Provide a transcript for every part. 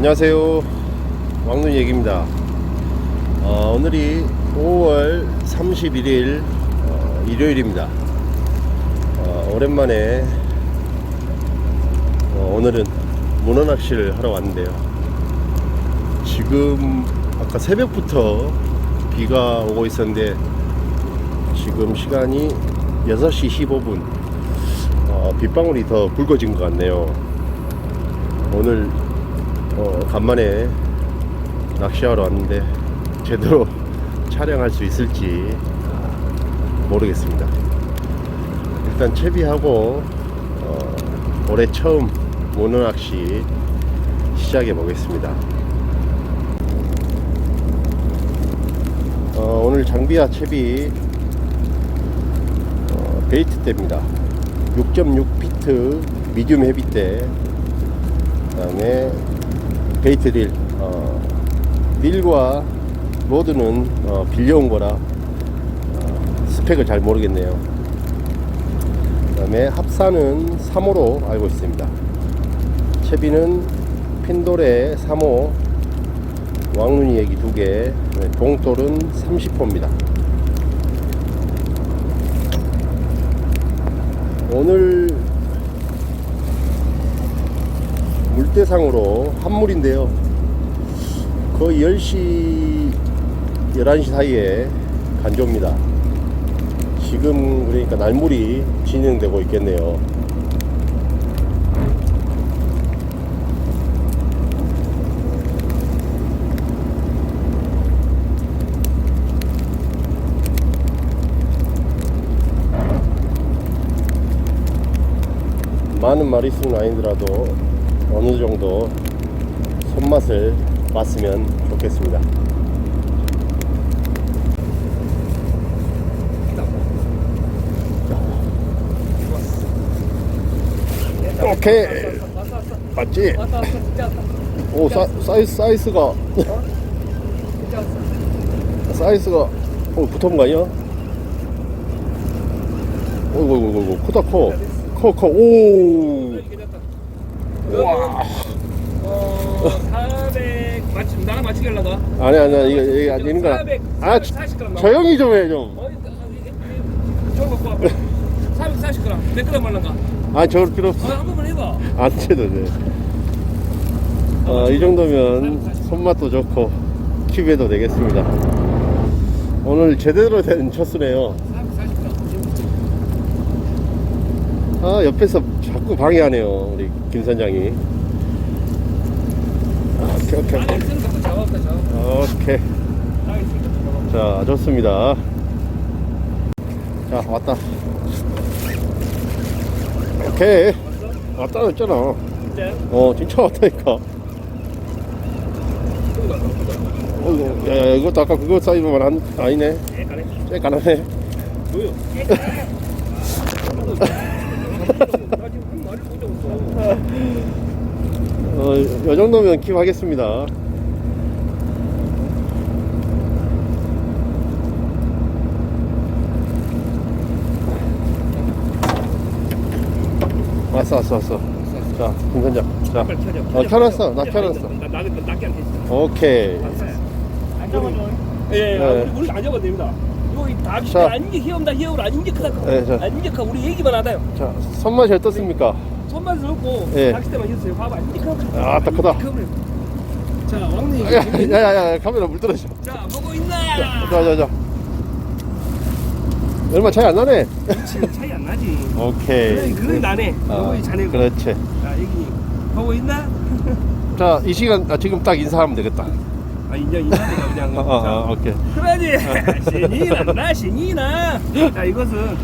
안녕하세요. 왕눈 얘기입니다. 어, 오늘이 5월 31일 어, 일요일입니다. 어, 오랜만에 어, 오늘은 문어 낚시를 하러 왔는데요. 지금 아까 새벽부터 비가 오고 있었는데 지금 시간이 6시 15분 어, 빗방울이 더 굵어진 것 같네요. 오늘 어, 간만에 낚시하러 왔는데 제대로 촬영할 수 있을지 모르겠습니다. 일단 채비하고 어, 올해 처음 문어 낚시 시작해 보겠습니다. 어, 오늘 장비와 채비 어, 베이트 대입니다. 6.6 피트 미디움 헤비대 그다음에 베이트 릴 어, 릴과 로드는 어, 빌려온 거라 어, 스펙을 잘 모르겠네요. 그 다음에 합사는 3호로 알고 있습니다. 채비는 핀돌의 3호, 왕눈이 얘기 2개, 동돌은 30호입니다. 오늘 물대상으로 한물인데요. 거의 10시, 11시 사이에 간조입니다. 지금 그러니까 날물이 진행되고 있겠네요. 많은 마리수는 아니더라도 어느 정도 손맛을 봤으면 좋겠습니다. 오케이. 맞지? 오 사, 사이즈 사이즈가. 사이즈가. 어 붙은 거 아니야? 어이구 어이구 어이구 크다 커 커 커오 괜찮다 와어 400 맞지 나랑 맞추게 하려고 아니 아니 이거 이거 아닌 거야 400 아 440g 나와 조용히 좀 해 좀. 어이 저거 갖고 와봐 440g 몇 그램 말란가 아 저럴 필요 없어. 아 한 번만 해봐 안 돼도 돼. 어, 이 정도면 손맛도 좋고 킵에도 되겠습니다. 오늘 제대로 된 첫수네요. 440g 아 옆에서 자꾸 방해하네요 우리 김 선장이. 아, 오케이 오케이 오케이. 또 잡았다 자 좋습니다. 자 왔다. 오케이 왔다 했잖아. 진짜요? 어 진짜 왔다니까. 야, 야, 이것도 아까 그거 사이즈만 한, 아니네. 뭐요? 예 가네 나 지금 한 마리 못 잡았어 어, 이 정도면 킵 하겠습니다. 왔어, 왔어, 왔어. 자, 김 선장. 자, 빨리 켜줘. 어, 켜놨어. 나 켜놨어. 나 나는 그 낚시 안 됐어. 오케이. 안 잡아줘. 예, 네. 우리 우리 안 잡아도 됩니다. 여기 다 자. 안인게 희엄다 희엄을 안인게 크다. 네, 자. 안인게 크 우리 얘기만 하다요. 자, 손맛이 어떻습니까? 손맛을 넣고 예. 낚싯대만 있어요. 봐봐 크. 아, 딱 크다. 자, 왕님. 야, 야, 야, 야, 카메라 물 떨어져. 자, 먹고 있나? 자, 자, 자. 얼마 차이 안 나네. 지금 차이 안 나지. 오케이. 그래, 그래 나네. 아, 자네고. 그렇지. 자, 여기 보고 있나? 자, 이 시간, 아, 지금 딱 인사하면 되겠다. 아, 인정 인정 그냥. 어, 어, 어, 오케이. 그러지. 신이 나. 자, 이것은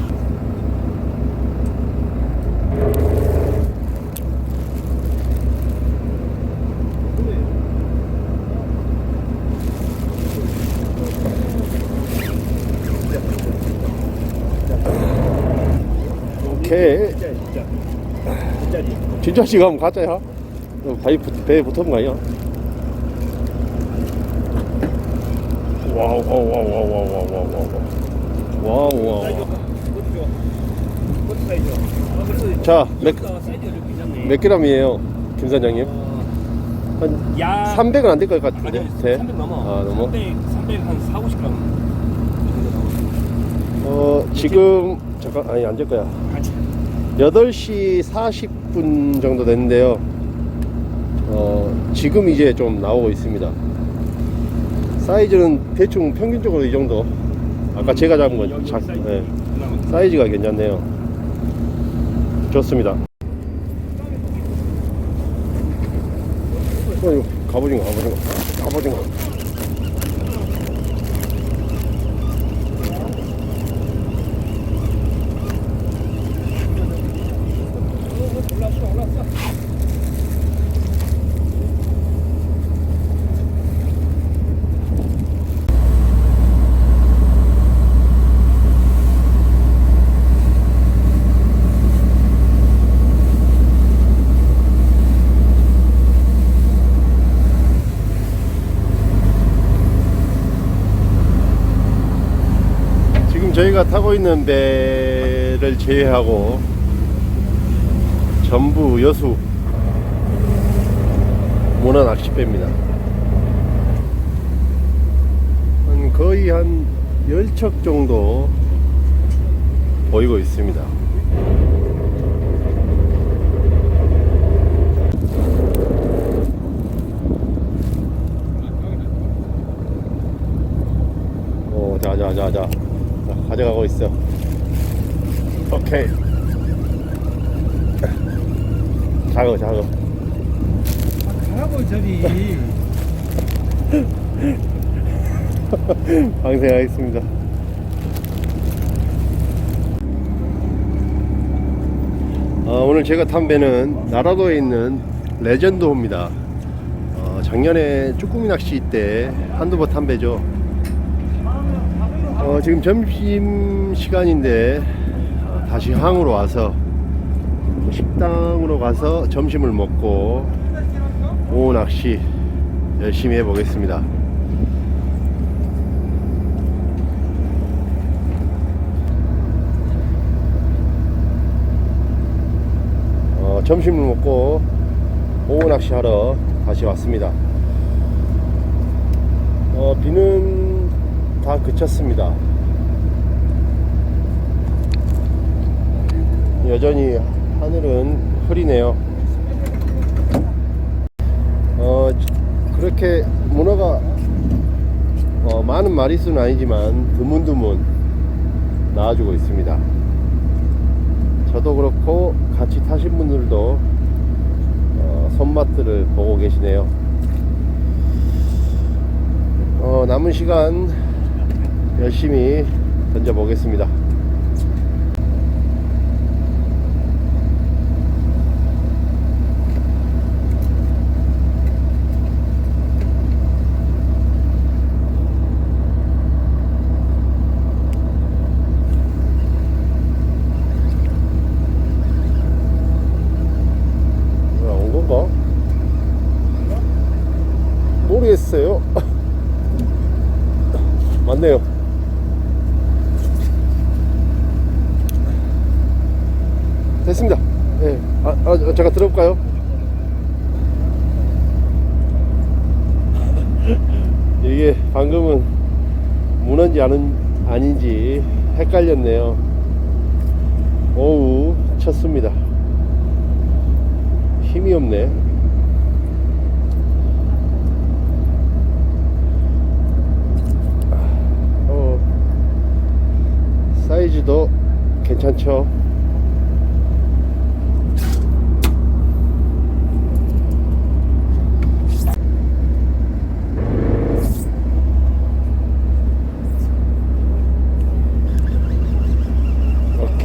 이렇게 진짜. 지금 가짜야. 바위 배에 붙은 거 아니야? 와우, 와우, 와우, 와우, 와우, 와우, 와우, 와우. 와우, 와우. 자, 몇, 몇 그램이에요, 김 사장님? 한 야. 300은 안 될 것 같은데. 아니, 300 넘어. 아, 넘어? 300, 300한 4, 50g. 어, 지금 잠깐 아니 안 될 거야. 같이. 8시 40분 정도 됐는데요. 어, 지금 이제 좀 나오고 있습니다. 사이즈는 대충 평균적으로 이 정도. 아까 제가 잡은 건 작, 사이즈 네. 사이즈가 괜찮네요. 좋습니다. 어, 이거 갑오징어, 갑오징어, 갑오징어. 저희가 타고 있는 배를 제외하고 전부 여수 문어 낚시배입니다. 한 거의 한 10척 정도 보이고 있습니다. 오, 자, 자, 자, 자. 자, 가져가고 있어. 오케이. 작어, 작어. 가라고 저리. 방생하겠습니다. 어, 오늘 제가 탄 배는 나라도에 있는 레전드호입니다. 어, 작년에 쭈꾸미 낚시 때 한두 번 탄 배죠. 어, 지금 점심 시간인데 어, 다시 항으로 와서 식당으로 가서 점심을 먹고 오후 낚시 열심히 해보겠습니다. 어, 점심을 먹고 오후 낚시하러 다시 왔습니다. 어, 비는 다 그쳤습니다. 여전히 하늘은 흐리네요. 어, 그렇게 문어가 어, 많은 마리수는 아니지만 드문드문 나와주고 있습니다. 저도 그렇고 같이 타신 분들도 어, 손맛들을 보고 계시네요. 어, 남은 시간 열심히 던져보겠습니다. 모르겠어요. 맞네요. 됐습니다. 예. 아, 아, 제가 들어볼까요? 이게 방금은 문어인지 아는, 아닌지 헷갈렸네요. 오우, 쳤습니다. 힘이 없네. 어, 사이즈도 괜찮죠?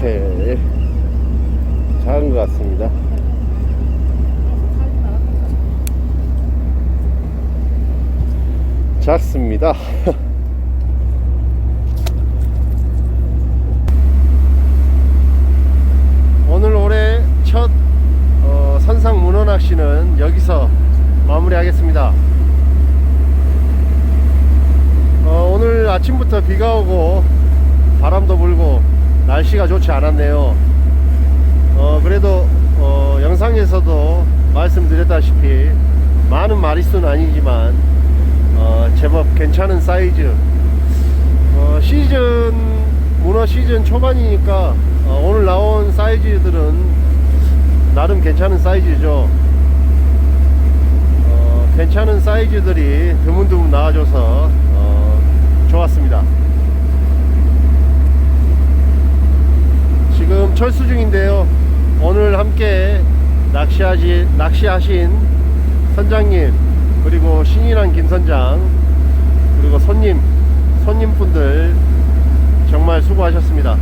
오케이. 작은 것 같습니다. 작습니다. 오늘 올해 첫 어, 선상 문어 낚시는 여기서 마무리하겠습니다. 어, 오늘 아침부터 비가 오고 바람도 불고 날씨가 좋지 않았네요. 어, 그래도 어, 영상에서도 말씀드렸다시피 많은 마리수는 아니지만 어, 제법 괜찮은 사이즈. 어, 시즌 문어 시즌 초반이니까 어, 오늘 나온 사이즈들은 나름 괜찮은 사이즈죠. 어, 괜찮은 사이즈들이 드문드문 나와줘서 어, 좋았습니다. 지금 철수 중인데요. 오늘 함께 낚시하시, 낚시하신 선장님 그리고 신인한 김선장 그리고 손님 손님분들 정말 수고하셨습니다.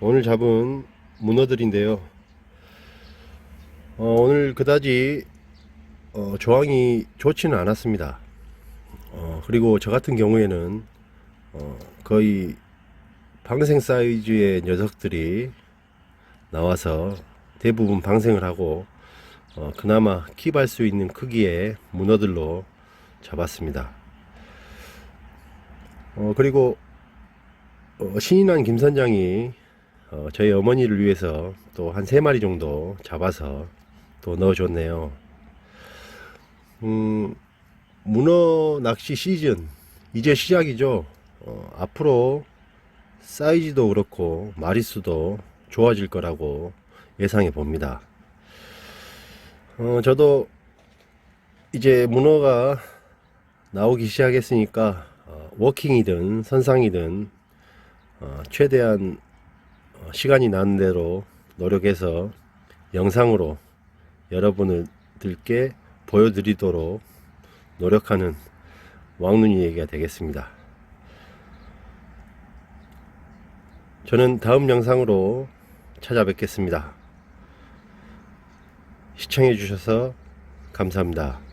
오늘 잡은 문어들인데요 어, 오늘 그다지 어, 조항이 좋지는 않았습니다. 어, 그리고 저 같은 경우에는 어, 거의 방생 사이즈의 녀석들이 나와서 대부분 방생을 하고 어, 그나마 킵할 수 있는 크기의 문어들로 잡았습니다. 어, 그리고 어, 신인한 김 선장이 어, 저희 어머니를 위해서 또 한 세 마리 정도 잡아서 또 넣어줬네요. 음, 문어 낚시 시즌 이제 시작이죠. 어, 앞으로 사이즈도 그렇고 마리수도 좋아질 거라고 예상해 봅니다. 어, 저도 이제 문어가 나오기 시작했으니까 어, 워킹이든 선상이든 어, 최대한 어, 시간이 나는 대로 노력해서 영상으로 여러분들께 보여드리도록 노력하는 왕눈이 얘기가 되겠습니다. 저는 다음 영상으로 찾아뵙겠습니다. 시청해 주셔서 감사합니다.